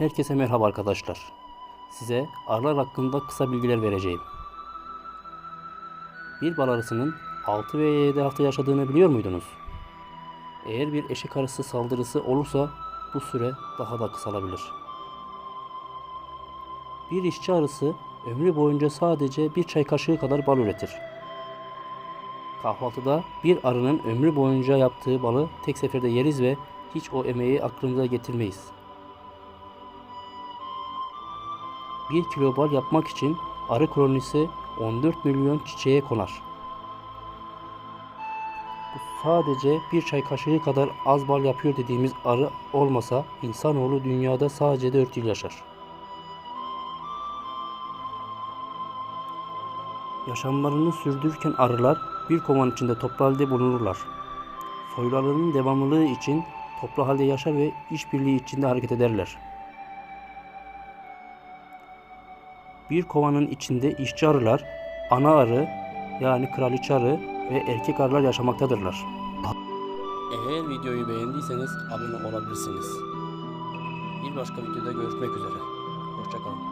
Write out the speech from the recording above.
Herkese merhaba arkadaşlar. Size arılar hakkında kısa bilgiler vereceğim. Bir bal arısının 6 ve 7 hafta yaşadığını biliyor muydunuz? Eğer bir eşek arısı saldırısı olursa bu süre daha da kısalabilir. Bir işçi arısı ömrü boyunca sadece bir çay kaşığı kadar bal üretir. Kahvaltıda bir arının ömrü boyunca yaptığı balı tek seferde yeriz ve hiç o emeği aklımıza getirmeyiz. 1 kilo bal yapmak için arı kolonisi 14 milyon çiçeğe konar. Bu sadece bir çay kaşığı kadar az bal yapıyor dediğimiz arı olmasa insanoğlu dünyada sadece 4 yıl yaşar. Yaşamlarını sürdürürken arılar bir kovan içinde toplu halde bulunurlar. Soylarının devamlılığı için toplu halde yaşar ve işbirliği içinde hareket ederler. Bir kovanın içinde işçi arılar, ana arı yani kraliçe arı ve erkek arılar yaşamaktadırlar. Eğer videoyu beğendiyseniz abone olabilirsiniz. Bir başka videoda görüşmek üzere. Hoşçakalın.